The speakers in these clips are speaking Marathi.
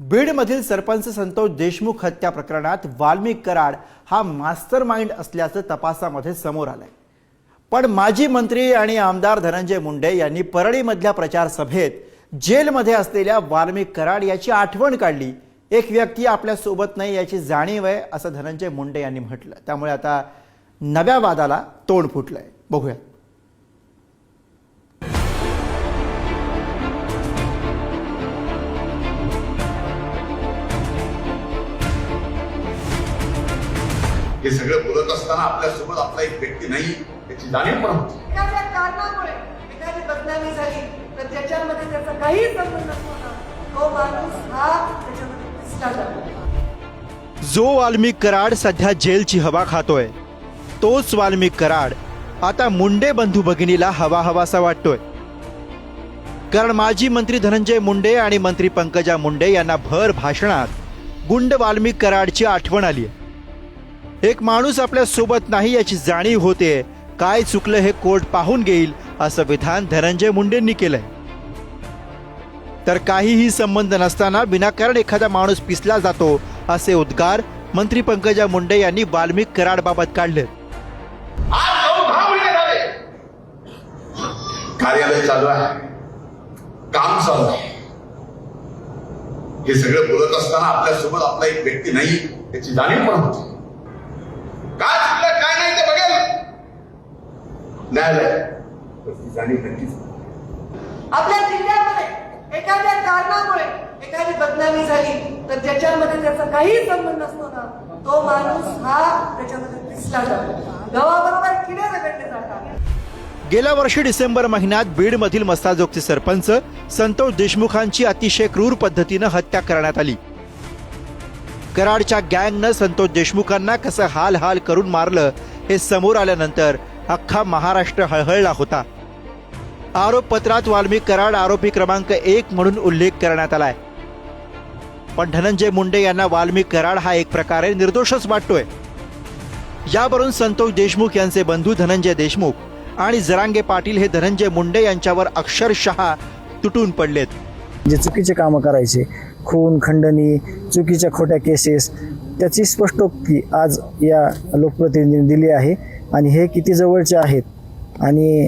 बीडमधील सरपंच संतोष देशमुख हत्या प्रकरणात वाल्मिक कराड हा मास्टर माइंड असल्याचं तपासामध्ये समोर आलंय. पण माजी मंत्री आणि आमदार धनंजय मुंडे यांनी परळीमधल्या प्रचार सभेत जेलमध्ये असलेल्या वाल्मिक कराड याची आठवण काढली. एक व्यक्ती आपल्यासोबत नाही याची जाणीव आहे असं धनंजय मुंडे यांनी म्हटलं. त्यामुळे आता नव्या वादाला तोंड फुटलंय. बघूया. हे सगळं बोलत असताना आपल्यासोबत आपला एक व्यक्ती नाही याची जाणीव पण होती. एखाद्या कारणामुळे एखादी बदनामी झाली तर त्याच्यामध्ये त्याचा काही संबंध नसतो ना. तो माणूस हा त्याच्यामध्ये दिसला जातो. जो वाल्मिक कराड सध्या जेलची हवा खातोय तोच वाल्मिक कराड आता मुंडे बंधू भगिनीला हवा हवासा वाटतोय. कारण माजी मंत्री धनंजय मुंडे आणि मंत्री पंकजा मुंडे यांना भर भाषणात गुंड वाल्मिक कराडची आठवण आली एक माणूस आपल्यासोबत नाही याची जाणीव होते. काय चुकलं हे कोर्ट पाहून घेईल असं विधान धनंजय मुंडेंनी केलंय. तर काहीही संबंध नसताना विनाकारण एखादा माणूस पिसला जातो असे उद्गार मंत्री पंकजा मुंडे यांनी वाल्मिक कराडबाबत काढले. कार्यालय चालू आहे. काम चालू आहे. हे सगळं बोलत असताना आपल्यासोबत आपला एक व्यक्ती नाही त्याची जाणीव पण होती काय चुकलं काय नाही ते बघेल न्यायालय. जाणीव नक्कीच. आपल्या जिल्ह्यामध्ये एखाद्या कारणामुळे एखादी बदनामी झाली तर ज्याच्यामध्ये त्याचा काही संबंध नसतो ना तो माणूस हा त्याच्यामध्ये दिसला जातो. गव्हाबरोबर किडे रगडले जातात. गेल्या वर्षी डिसेंबर महिन्यात बीडमधील मस्ताजोगचे सरपंच संतोष देशमुखांची अतिशय क्रूर पद्धतीनं हत्या करण्यात आली. कराडच्या गँगनं संतोष देशमुखांना कसं हाल हाल करून मारलं हे समोर आल्यानंतर अख्खा महाराष्ट्र हळहळला होता. आरोपपत्रात वाल्मिक कराड आरोपी क्रमांक एक म्हणून उल्लेख करण्यात आलाय. पण धनंजय मुंडे यांना वाल्मिक कराड हा एक प्रकारे निर्दोषच वाटतोय. यावरून संतोष देशमुख यांचे बंधू धनंजय देशमुख आणि जरांगे पाटील हे धनंजय मुंडे यांच्यावर अक्षरशः तुटून पडलेत. जे चुकीचे कामं करायचे खून खंडणी चुकीच्या खोट्या केसेस त्याची स्पष्टोक्ती आज या लोकप्रतिनिधींनी दिली आहे. आणि हे किती जवळचे आहेत आणि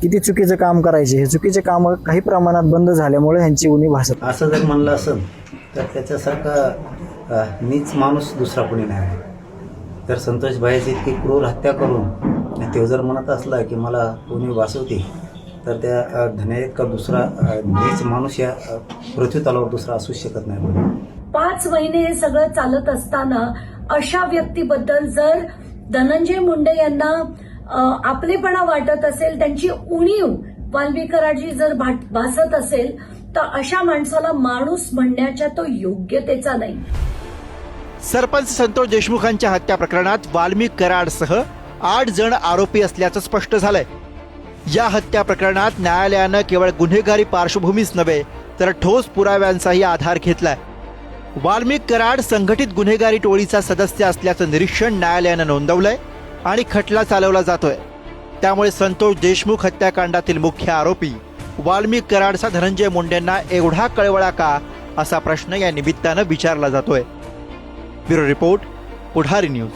किती चुकीचं काम करायचे हे चुकीचे कामं काही प्रमाणात बंद झाल्यामुळे ह्यांची उणी भासत. असं जर म्हणलं असेल तर त्याच्यासारखा मीच नीच माणूस दुसरा कोणी नाही. तर संतोष भाईची इतकी क्रूर हत्या करून तो जर म्हणत असला की मला कोणी वाचवते तर त्या अ, धन्या इतका दुसरा नीच माणूस या पृथ्वी तलावर दुसरा असू शकत नाही पाच महिने हे सगळं चालत असताना अशा व्यक्तीबद्दल जर धनंजय मुंडे यांना आपलेपणा वाटत असेल त्यांची उणीव वाल्मिक कराडची जर भाट- भासत असेल तर अशा माणसाला माणूस म्हणण्याच्या तो योग्यतेचा नाही. सरपंच संतोष देशमुखांच्या हत्या प्रकरणात वाल्मिक कराडसह आठ जण आरोपी असल्याचं स्पष्ट झालंय. या हत्या प्रकरणात न्यायालयानं केवळ गुन्हेगारी पार्श्वभूमीच नव्हे तर ठोस पुराव्यांचाही आधार घेतलाय. वाल्मिक कराड संघटित गुन्हेगारी टोळीचा सदस्य असल्याचं निरीक्षण न्यायालयानं नोंदवलंय आणि खटला चालवला जातोय. त्यामुळे संतोष देशमुख हत्याकांडातील मुख्य आरोपी वाल्मिक कराडचा धनंजय मुंडेंना एवढा कळवळा का असा प्रश्न या निमित्तानं विचारला जातोय. Bureau report Pudhari news.